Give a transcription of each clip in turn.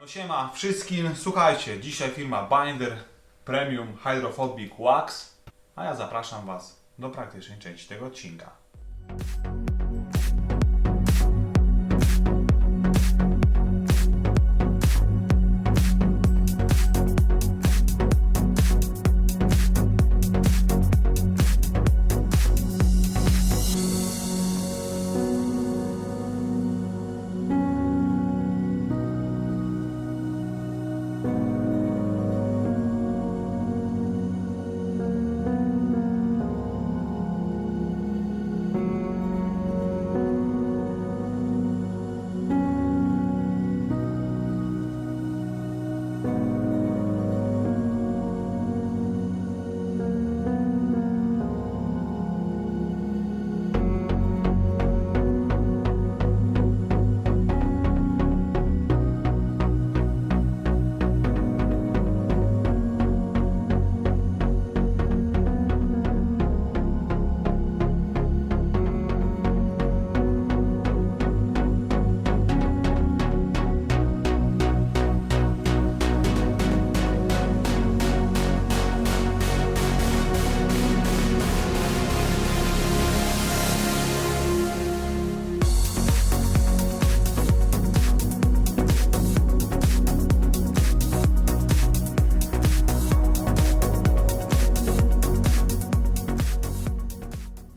No siema wszystkim, słuchajcie, dzisiaj firma Binder Premium Hydrophobic Wax, a ja zapraszam Was do praktycznej części tego odcinka.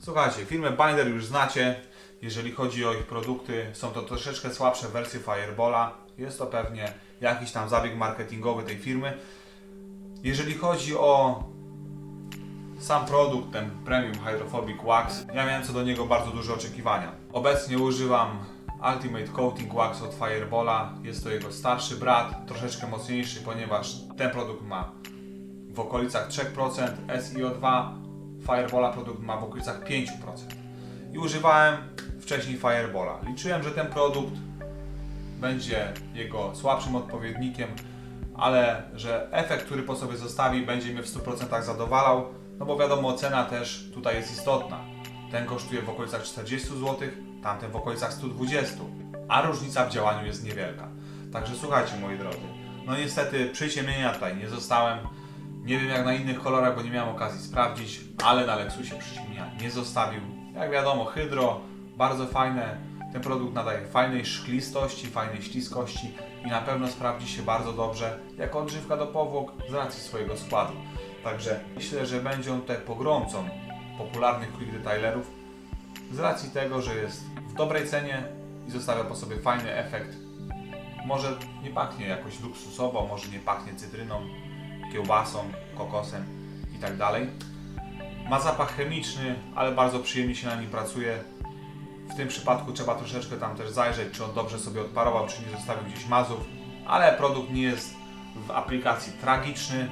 Słuchajcie, firmę Binder już znacie. Jeżeli chodzi o ich produkty, są to troszeczkę słabsze wersje Firebola. Jest to pewnie jakiś tam zabieg marketingowy tej firmy. Jeżeli chodzi o sam produkt, ten Premium Hydrophobic Wax, ja miałem co do niego bardzo duże oczekiwania. Obecnie używam Ultimate Coating Wax od Firebola. Jest to jego starszy brat, troszeczkę mocniejszy, ponieważ ten produkt ma w okolicach 3%, SiO2, Firebola produkt ma w okolicach 5%. I używałem wcześniej Firebola. Liczyłem, że ten produkt będzie jego słabszym odpowiednikiem, ale że efekt, który po sobie zostawi, będzie mnie w 100% zadowalał, no bo wiadomo, cena też tutaj jest istotna. Ten kosztuje w okolicach 40 zł, tamten w okolicach 120, a różnica w działaniu jest niewielka. Także słuchajcie, moi drodzy, no niestety przyciemnienia tutaj nie zostałem. Nie wiem jak na innych kolorach, bo nie miałem okazji sprawdzić, ale na Lexusie przyciemnienia nie zostawił. Jak wiadomo, hydro, bardzo fajne. Ten produkt nadaje fajnej szklistości, fajnej śliskości i na pewno sprawdzi się bardzo dobrze jako odżywka do powłok z racji swojego składu. Także myślę, że będzie on tutaj pogromcą popularnych quick detailerów z racji tego, że jest w dobrej cenie i zostawia po sobie fajny efekt. Może nie pachnie jakoś luksusowo, może nie pachnie cytryną, kiełbasą, kokosem i tak. Ma zapach chemiczny, ale bardzo przyjemnie się na nim pracuje. W tym przypadku trzeba troszeczkę tam też zajrzeć, czy on dobrze sobie odparował, czy nie zostawił gdzieś mazów, ale produkt nie jest w aplikacji tragiczny.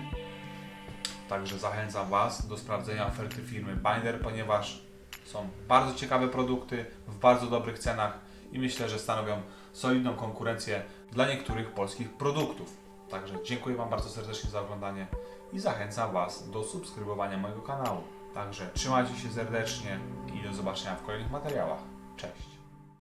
Także zachęcam Was do sprawdzenia oferty firmy Binder, ponieważ są bardzo ciekawe produkty w bardzo dobrych cenach i myślę, że stanowią solidną konkurencję dla niektórych polskich produktów. Także dziękuję Wam bardzo serdecznie za oglądanie i zachęcam Was do subskrybowania mojego kanału. Także trzymajcie się serdecznie i do zobaczenia w kolejnych materiałach. Cześć!